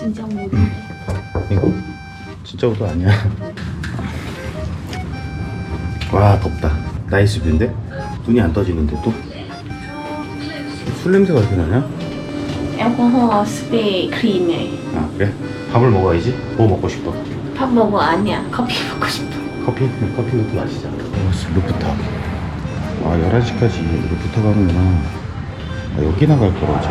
진짜 모르는데. 이거? 진짜 우도 아니야. 와 덥다. 나이스 뷰인데? 눈이 안 떠지는데 또? 술 냄새가 어떻게 나냐? 스프레이 크림에 아 그래? 밥을 먹어야지. 뭐 먹고 싶어? 밥 먹어 아니야. 커피 먹고 싶어. 커피? 커피부터 마시자. 어, 루프탑. 아 11시까지 루프탑 하는구나. 아, 여기 나갈 거라지.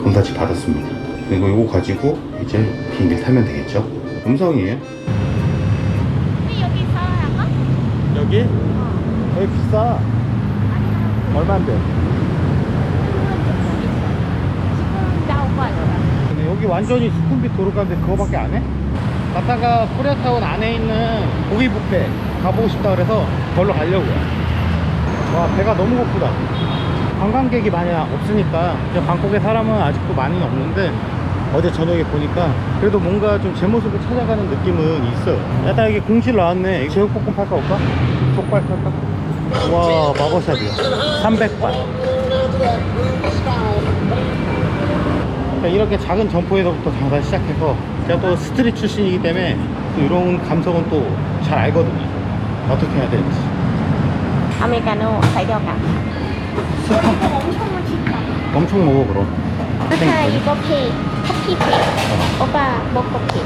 그럼 다시 받았습니다. 이거 이거 가지고 이제 비행기 타면 되겠죠? 음성이에요? 여기 살아가? 여기? 여기 비싸. 얼마인데? 지금 나오고 아니라. 근데 여기 완전히 수쿰빗 도로가인데 그거밖에 안 해? 갔다가 코리아타운 안에 있는 고기 뷔페 가보고 싶다 그래서 걸로 가려고요. 와 배가 너무 고프다. 관광객이 많이 없으니까 방콕에 사람은 아직도 많이 없는데 어제 저녁에 보니까 그래도 뭔가 좀 제 모습을 찾아가는 느낌은 있어요. 야다 여기 공실 나왔네. 제육볶음 팔까 볼까? 족발 팔까? 와 마법샵이야. 300반. 그러니까 이렇게 작은 점포에서부터 장사 시작해서 제가 또 스트릿 출신이기 때문에 또 이런 감성은 또 잘 알거든요. 어떻게 해야 되는지. 아메리카노 사이드가. 엄청 맛있다. 엄청 먹어 그럼. 아까 이거 페이, 커피 페이. 오빠 뭐 커피?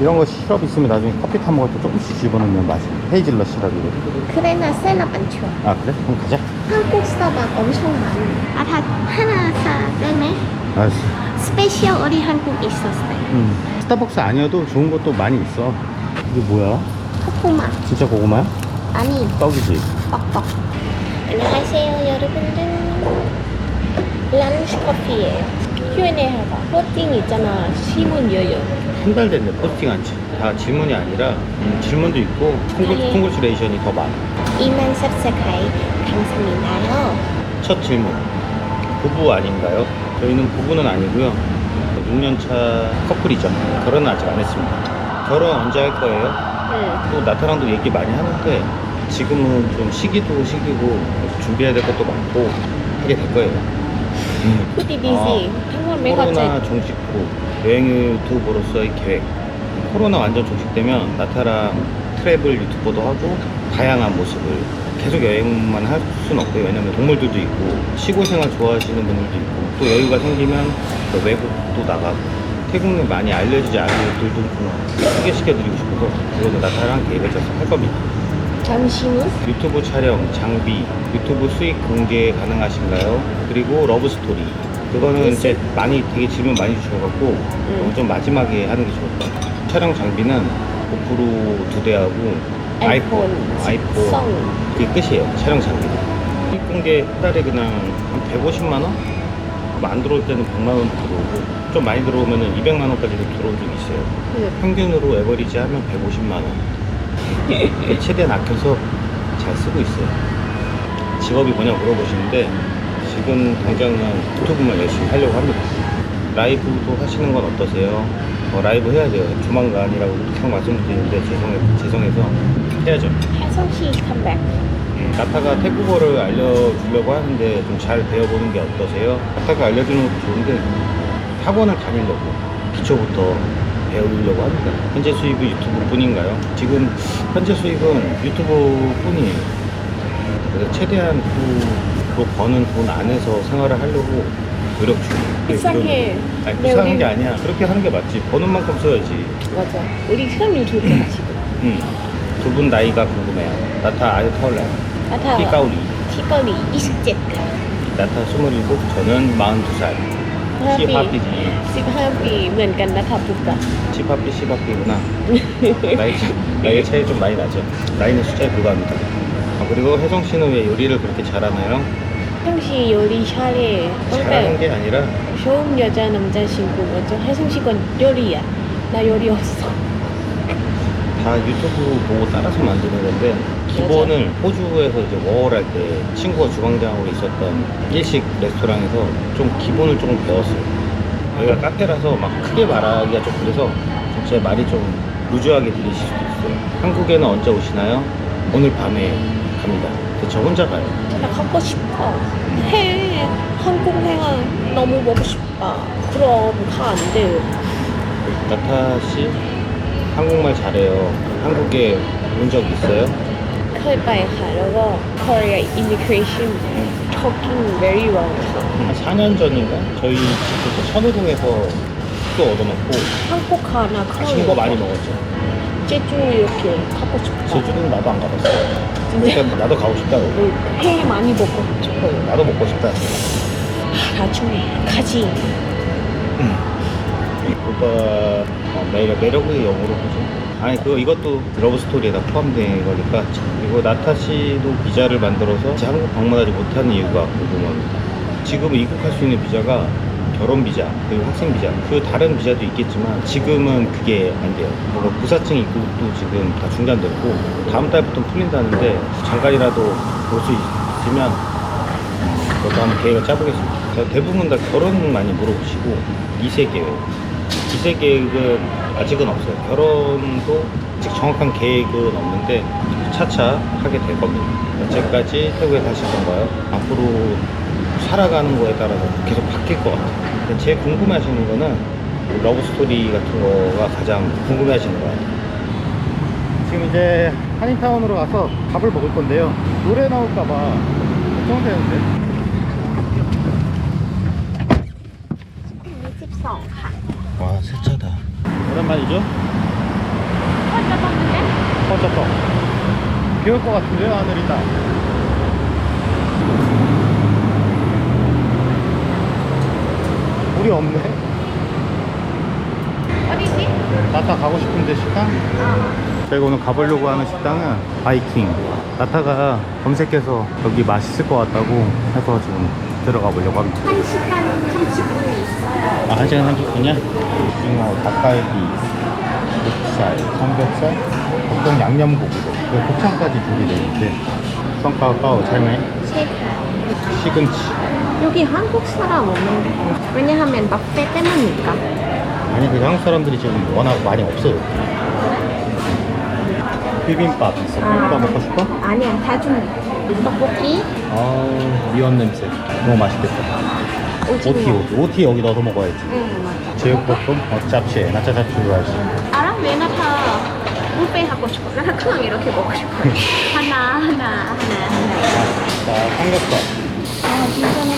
이런 거 시럽 있으면 나중에 커피 타 먹을 때 조금씩 집어넣으면 맛있어. 헤이즐넛 시럽이거든. 그래 나 셀럽 안 줘. 아 그래? 그럼 가자. 한국 스타벅 엄청 많아. 아, 다 하나 사다네. 알았어. 스페셜 우리 한국 있었어요. 음. 스타벅스 아니어도 좋은 것도 많이 있어. 이게 뭐야? 코코마. 진짜 고구마야? 아니, 떡이지. 뻑뻑. 안녕하세요, 여러분들. 런치 커피예요. Q&A 해봐. 포팅 있잖아. 시문 여유. 한 달 됐네 포스팅한 지. 다 질문이 아니라 음, 질문도 있고 콩글, 네. 콩글레이션이 더 많아. 2만 삽사카이 감사합니다요. 첫 질문. 부부 아닌가요? 저희는 부부는 아니고요. 6년차 커플이죠. 결혼은 아직 안 했습니다. 결혼 언제 할 거예요? 응. 또 나타랑도 얘기 많이 하는데 지금은 좀 시기도 시기고 준비해야 될 것도 많고 하게 될 거예요. 음. 푸디 비지. 코로나 종식 후 여행 유튜버로서의 계획. 코로나 완전 종식되면 나타랑 트래블 유튜버도 하고 다양한 모습을 계속 여행만 할 수는 없고요. 왜냐면 동물들도 있고 시골 생활 좋아하시는 분들도 있고 또 여유가 생기면 또 외국도 나가고 태국에 많이 알려지지 않은 것들도 좀 소개시켜드리고 싶어서 그거는 나타랑 계획을 짜서 할 겁니다. 잠시만. 유튜브 촬영, 장비, 유튜브 수익 공개 가능하신가요? 그리고 러브 스토리. 그거는 이제 많이 되게 질문 많이 주셔갖고 어, 좀 마지막에 하는 게 좋을 것 같아요. 촬영 장비는 고프로 두 대하고 아이폰, 아이폰 성. 그게 끝이에요. 촬영 장비. 수익 공개 한 달에 그냥 한 150만 원? 뭐안 들어올 때는 100만 원 들어오고 좀 많이 들어오면은 200만 원까지도 들어온 적이 있어요. 응. 평균으로 에버리지 하면 150만 원. 최대한 아껴서 잘 쓰고 있어요. 직업이 뭐냐 물어보시는데 지금 당장은 유튜브만 열심히 하려고 합니다. 라이브도 하시는 건 어떠세요? 어, 라이브 해야 돼요. 조만간이라고 계속 말씀드리는데 죄송해, 죄송해서 해야죠. 혜성 씨 컴백. 나타가 태국어를 알려주려고 하는데 좀 잘 배워보는 게 어떠세요? 나타가 알려주는 것도 좋은데 학원을 다니려고 기초부터 배우려고 합니다. 현재 수입은 유튜브 뿐인가요? 지금 현재 수입은 유튜브 뿐이에요. 그래서 최대한 그 로 버는 돈 안에서 생활을 하려고 노력 중이에요. 비싸게. 아니, 네, 비싼 우리- 게 아니야. 그렇게 하는 게 맞지. 버는 만큼 써야지. 맞아. 우리 처음 유튜브 하시고. 응. 두 분 나이가 궁금해요. 나타 아유 털래. 나타. 티가우리. 티거리 27. 나타 27, 저는 42살. 시합이지. 15비 เหมือนกันนะคะ 부가. 시합비, 시합비구나. 나이, 차- 나이 차이 좀 많이 나죠. 나이는 숫자에 불과합니다. 아, 그리고 혜성 씨는 왜 요리를 그렇게 잘하나요? 혜성 요리 잘해. 잘하는 게 아니라 좋은 여자 남자친구 먼저 혜성 씨가 요리야. 나 요리 없어. 다 유튜브 보고 따라서 만드는 건데 기본을 호주에서 이제 워홀 할 때 친구가 주방장으로 있었던 일식 레스토랑에서 좀 기본을 조금 배웠어요. 여기가 카페라서 막 크게 말하기가 좀 그래서 제 말이 좀 루즈하게 들리실 수도 있어요. 한국에는 언제 오시나요? 오늘 밤에 갑니다. 근데 저 혼자 가요. 나 가고 싶어. 해. 한국 생활 너무 보고 싶다. 그럼 다 안 돼. 나타 씨 한국말 잘해요. 한국에 온 적 있어요? เคยไปค่ะ แล้วก็ Korea Immigration talking very well ค่ะ 한 4년 전인가 저희 집부터 천호동에서 또 얻어먹고 한국 가나 맛있는 거 많이 먹었죠. 제주 이렇게 가고 싶다. 제주도는 나도 안 가봤어. 진짜 그러니까 나도 가고 싶다고. 회 많이 먹고 싶어요. 나도 먹고 싶다. 나중에 가지. 오빠 어, 매력 매력의 영어로 보죠. 아니 그거 이것도 러브 스토리에 다 포함된 거니까 그리고 나타 씨도 비자를 만들어서 이제 한국 방문하지 못하는 이유가 궁금합니다. 지금 입국할 수 있는 비자가 결혼 비자 그리고 학생 비자 그 다른 비자도 있겠지만 지금은 그게 안 돼요. 그리고 부사증 입국도 지금 다 중단됐고 다음 달부터 풀린다는데 잠깐이라도 볼 수 있으면 그것도 한번 계획을 짜보겠습니다. 자, 대부분 다 결혼 많이 물어보시고 2세 계획. 2세 계획은 아직은 없어요. 결혼도 아직 정확한 계획은 없는데 차차 하게 될 겁니다. 언제까지 태국에 사실 건가요? 앞으로 살아가는 거에 따라서 계속 바뀔 것 같아요. 근데 제일 궁금해 하시는 거는 러브 스토리 같은 거가 가장 궁금해 하시는 것 같아요. 지금 이제 한인타운으로 가서 밥을 먹을 건데요. 노래 나올까봐 걱정되는데. 22ค่ะ 와 세차다 오랜만이죠? 혼자 먹는데? 퍼졌어 비올 것 같은데요 하늘이 다 물이 없네 어디지? 나타 가고 싶은데 식당? 저희가 오늘 가보려고 하는 식당은 바이킹 나타가 검색해서 여기 맛있을 것 같다고 해서 지금 들어가 보려고 합니다 1시간 30분이 있어요. 아, 한 시간 30분이야? 오징어, 닭갈비, 목살, 삼겹살, 보통 양념고기로 그 곱창까지 준비되어 있는데 성과가 잘네 쉐카. 시금치 여기 한국 사람 없는데. 왜냐하면 뷔페 때문이니까. 아니 그 한국 사람들이 지금 워낙 많이 없어요 비빔밥 있어 비빔밥 먹고 싶어? 아니야, 다 준비. 떡볶이, 아우 미원 냄새 너무 맛있겠다. 오티 오티 오티 여기 넣어서 먹어야지 응, 맞아. 제육볶음, 어, 잡채, 나차 잡채 좋아하지? 왜 나타 뷔페 하고 싶어? 나는 그냥 이렇게 먹고 싶어. 하나, 하나, 하나, 하나. 자 삼겹살 아, 진짜 너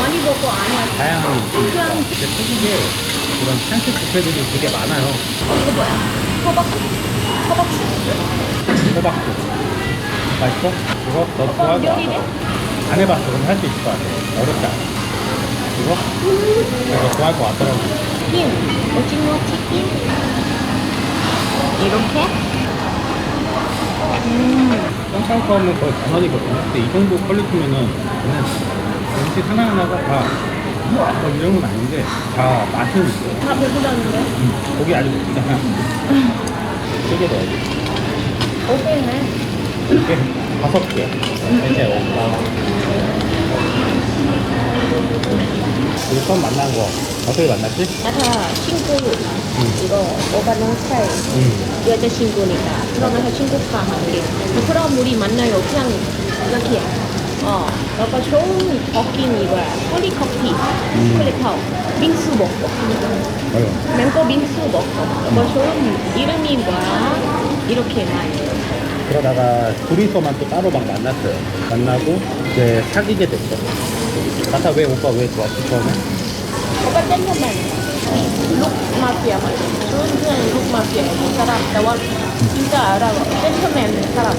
많이 먹고 아니야. 다양한 근데 태국에 그런 한식 뷔페들이 되게 많아요 이거 뭐야? 호박국? 호박국? 호박국 맛있어? 이거 너것 요리래? 같아 안 해봤어 그럼 할 수 있을 것 같아 어렵지 않아 이거? 이거 좋아할 것 같더라고 튀김, 오징어 튀김. 이렇게? 음, 깜짝 거는 거의 만 원이거든요. 근데 이 정도 퀄리티면은 그냥 음식 하나하나가 다 우와 뭐 이런 건 아닌데 다 맛은 있어요. 다 배부르는데? 음, 고기 아직 먹잖아 세개 넣어야지 오케이네. 이렇게 다섯 개. 이제 오빠 우리 처음 만난 거. 어떻게 만났지? 나타 친구. 이거 오빠는 스타일. 음. 여자친구니까. 그러면 서 친구가 하는 게 그럼 우리 만나요. 그냥 이렇게 어. 오빠 좋은 버긴 이거야 폴리커피. 폴리카우 빙수 먹고. 어휴. 맹고 빙수 먹고. 오빠 좋은 이름이 뭐야? 이렇게 많이 그러다가 둘이서만 또 따로 막 만났어요. 만나고 이제 사귀게 됐어. 아까 왜 오빠 왜 좋았지 처음에? 오빠 땡겨만 룩 마피아 말이야. 좋은 그냥 룩 마피아 그 사람. 나와 진짜 알아. 땡겨만 사람.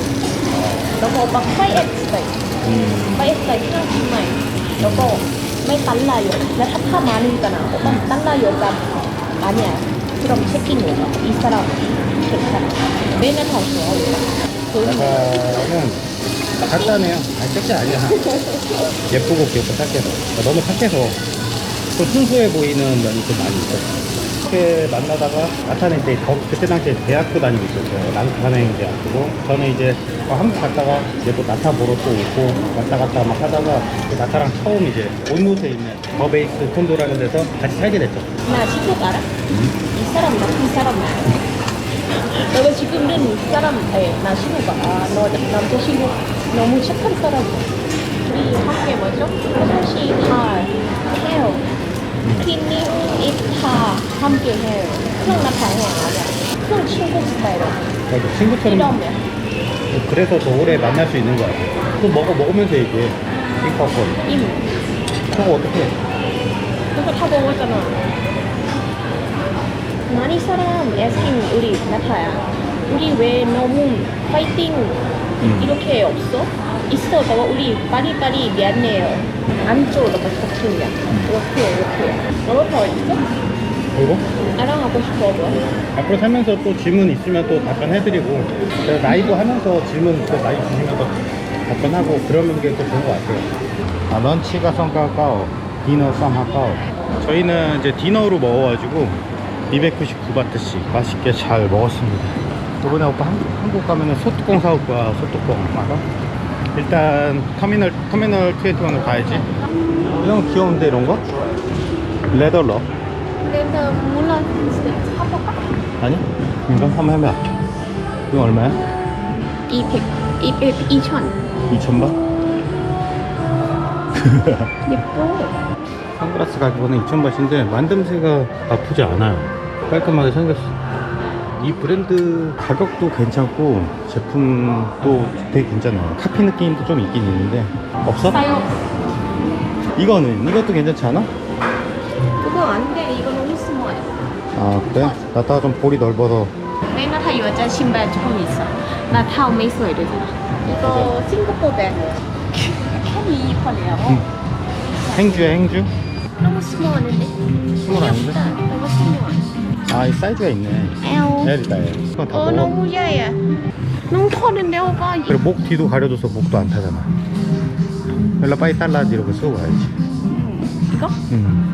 너무 오빠 파이엣 스타일. 음. 파이엣 스타일 그냥 정말. 너무 왜 달라요? 나 타파 많으니까 오빠 달라요가 아니야. 그럼 체킹 오빠 뭐 이 사람 그 사람. 맨날 다 좋아 오빠. 이거는 간단해요. 아니, 색깔 아니야. 예쁘고 귀엽고 착해서. 그러니까 너무 착해서 또 순수해 보이는 면이 좀 많이 있어요. 이렇게 만나다가 나타낸 때 거- 그때 당시에 대학교 다니고 있었어요. 남산행 대학교고 저는 이제 어, 한국 갔다가 이제 또 나타 보러 또 오고 왔다 갔다 막 하다가 그 나타랑 처음 이제 온무새 있는 버베이스 콘도라는 데서 같이 살게 됐죠. 나 시국 알아? 음. 이 사람 나이 사람 나. 이 사람 에, 나 친구가 아, 너 남자 친구 너무 착한 사람이야 우리 함께 뭐죠? 화장실 다 해요 클리닝 입다 함께 해요. 그냥 나 방해 안 하냐. 그냥 친구 스타일로. 그러니까 친구처럼 이러면. 그래서 더 오래 만날 수 있는 거 같아. 또 먹어 먹으면서 얘기해. 핑크팝콘. 임. 그거 어떻게? 그거 다 먹었잖아. 많이 사람 애스킨 우리 나타야. 우리 왜 너무 파이팅 음. 이렇게 없어? 있어. 봐 우리 빠리빠리 미안해요. 안쪽으로 부탁드려. 이렇게 이렇게. 너도 더 있어? 그리고 자랑하고 싶어 뭐? 앞으로 살면서 또 질문 있으면 또 답변해드리고 제가 라이브 하면서 질문 또 많이 주시면 또 답변하고 그러는 게 또 좋은 것 같아요. 아, 런치가 성가까오, 디너 쌈하까오. 저희는 이제 디너로 먹어가지고 299바트씩 맛있게 잘 먹었습니다. 이번에 오빠 한국, 한국 가면은 소뚜껑 사올 거야, 소뚜껑. 알아? 일단 터미널 터미널 21으로 가야지. 이런 거 귀여운데 이런 거? 레더러. 나 몰라. 사볼까? 아니? 이거 한번 해봐. 이거 얼마야? 200, 200, 2천. 2,000바? 예뻐. 선글라스 가격은 2,000바트인데 만듦새가 나쁘지 않아요. 깔끔하게 생겼어. 이 브랜드 가격도 괜찮고 제품도 되게 괜찮아요. 카피 느낌도 좀 있긴 있는데. 없어? 싸요. 이거는? 이것도 괜찮지 않아? 그거 안돼. 이거는 호스모야 아 그래? 나따가 좀 볼이 넓어서. 왜나 다 여자 신발 조금 있어. 나 타오메이 소이 되잖아 이거 싱가포르에 캔이 이퀄이야 음. 행주야 행주? 너무 스모하는데? 스몰 아닌데? 너무 스모하 아 이 사이즈가 있네. 엘 L이다 L 이건 다 어 먹어. 너무 야야 너무 터는데 오빠 그리고 목 뒤도 가려줘서 목도 안 타잖아. 연락 빨리 달라지 이러고 쓰고 가야지. 이거? 음.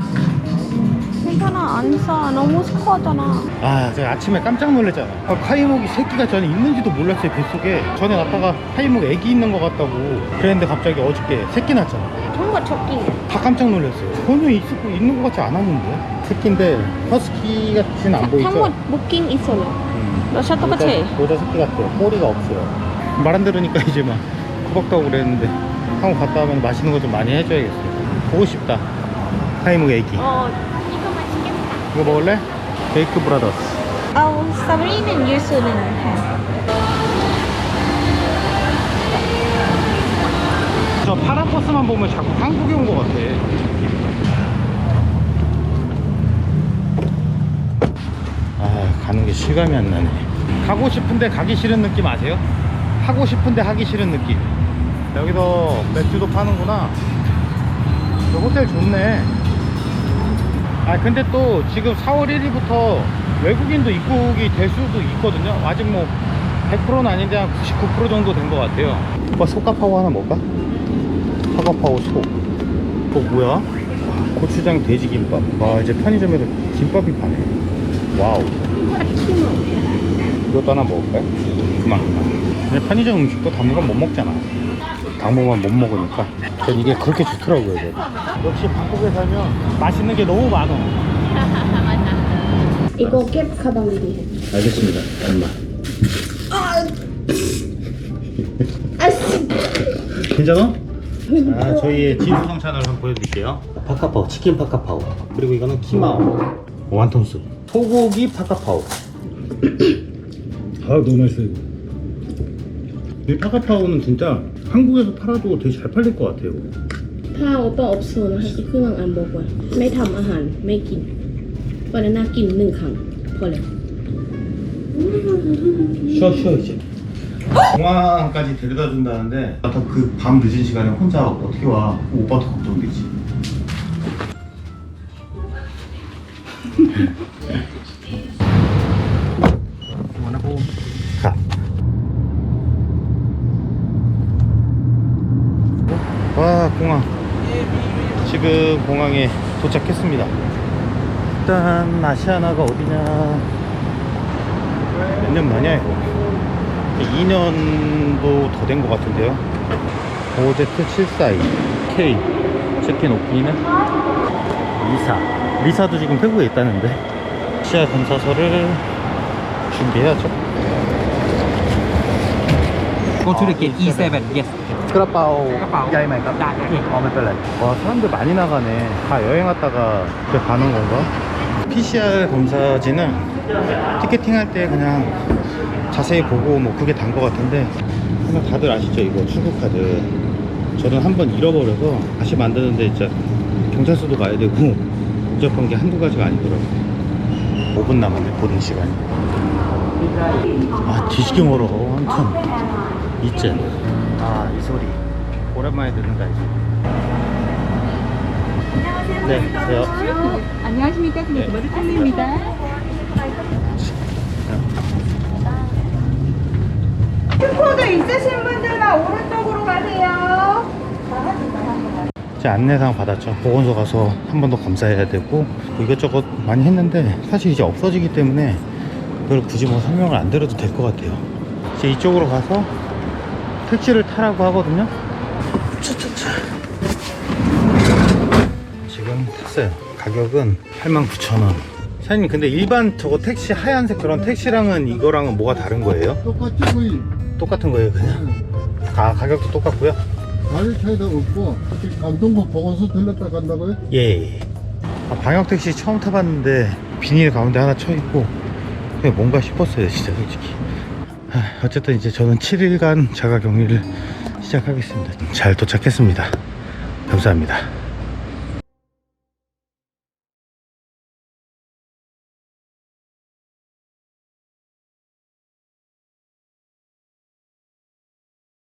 괜찮아. 안 싸 너무 스커잖아. 아 제가 아침에 깜짝 놀랐잖아. 아, 카이목이 새끼가 전에 있는지도 몰랐어요 뱃속에. 전에 났다가 카이목 애기 있는 것 같다고 그랬는데 갑자기 어저께 새끼 났잖아. 정말 적긴 다 깜짝 놀랐어요. 전혀 있고 있는 것 같지 않았는데 새끼인데 허스키 같진 안 보이죠? ทั้งหมดบุ๊กิ้งอิสโล 음. 러시아 똑같아 모자, 모자 새끼 같아요 꼬리가 없어요 말 안 들으니까 이제 막 구박다고 그랬는데 한국 갔다 오면 맛있는 거 좀 많이 해줘야겠어요 보고 싶다 카이목 애기 어 이거 맛있겠다 이거 먹을래? 베이크 브라더스 เอาสตรอเบอรี่หนึ่งยูสุหนึ่งค่ะ 저 파란 버스만 보면 자꾸 한국에 온 것 같아. 아, 가는 게 실감이 안 나네. 가고 싶은데 가기 싫은 느낌 아세요? 하고 싶은데 하기 싫은 느낌. 여기서 맥주도 파는구나. 저 호텔 좋네. 아, 근데 또 지금 4월 1일부터 외국인도 입국이 될 수도 있거든요. 아직 뭐 100%는 아닌데 한 99% 정도 된 것 같아요. 오빠 속가파오 하나 먹을까? 사과파오 소. 어 뭐야? 와, 고추장 돼지김밥. 와 이제 편의점에서 김밥이 파네. 와우. 이것도 하나 먹을까요? 그만 그만. 근데 편의점 음식도 당분간 못 먹잖아. 당분간 못 먹으니까. 전 이게 그렇게 좋더라고요. 저는. 역시 방콕에 살면 맛있는 게 너무 많아. 이거 캡 가방 리리 알겠습니다. 엄마. 아씨 괜찮아? 아, 저희의 진수성 채널 한번 보여드릴게요. 파카파오, 치킨 파카파오. 그리고 이거는 키마오, 완톤스. 소고기 파카파오. 아, 너무 맛있어요, 이거. 이 파카파오는 진짜 한국에서 팔아도 되게 잘 팔릴 것 같아요. ถ้าโอป้าอบโซนะคะก็เครื่องอันบอกว่าไม่ทำอาหารไม่กินบานาน่ากินหนึ่งครั้งพอแล้ว 쉬어, 쉬어, 이제. 공항까지 데려다 준다는데, 그 밤 늦은 시간에 혼자 어떻게 와? 오빠도 걱정되지. 공항에 도착했습니다. 일단 아시아나가 어디냐? 몇 년 만이야 이거? 2년도 더 된 것 같은데요? OZ742 K 체킨 오픈이네? 리사. 리사도 지금 태국에 있다는데 시야 검사서를 준비해야죠 Go to the gate E7, yes. 크라파오 크라파오. 야이마이 까 나, 오케이. 어, 몇 달래. 와, 사람들 많이 나가네. 다 여행 왔다가 이렇게 가는 건가? PCR 검사지는 티켓팅 할 때 그냥 자세히 보고 뭐 그게 단 거 같은데 그냥 다들 아시죠 이거 출국카드 저는 한 번 잃어버려서 다시 만드는데 진짜 경찰서도 가야 되고 복잡한 게 한두 가지가 아니더라고요 5분 남았네 보는 시간이 아 뒤지게 멀어 한참 이젠 아이 소리 오랜만에 듣는다 이 소리 네 안녕하세요 안녕하십니까. 네. 저는 머리 짱입니다. 코드 있으신 분들만 오른쪽으로 가세요. 제 안내상 받았죠. 보건소 가서 한 번 더 검사해야 되고 뭐 이것저것 많이 했는데 사실 이제 없어지기 때문에 그걸 굳이 뭐 설명을 안 드려도 될 것 같아요. 이제 이쪽으로 가서 택시를 타라고 하거든요. 차차차. 지금 탔어요. 가격은 89,000원. 사장님 근데 일반 저거 택시 하얀색 그런 택시랑은 이거랑은 뭐가 다른 거예요? 똑같이 거의 똑같은 거예요 그냥? 아 가격도 똑같고요? 가격 차이도 없고 감동국 보건소 들렀다 간다고요? 예. 아, 방역 택시 처음 타봤는데 비닐 가운데 하나 쳐 있고 그냥 뭔가 싶었어요, 진짜 솔직히. 아, 어쨌든 이제 저는 7일간 자가 격리를 시작하겠습니다. 잘 도착했습니다. 감사합니다.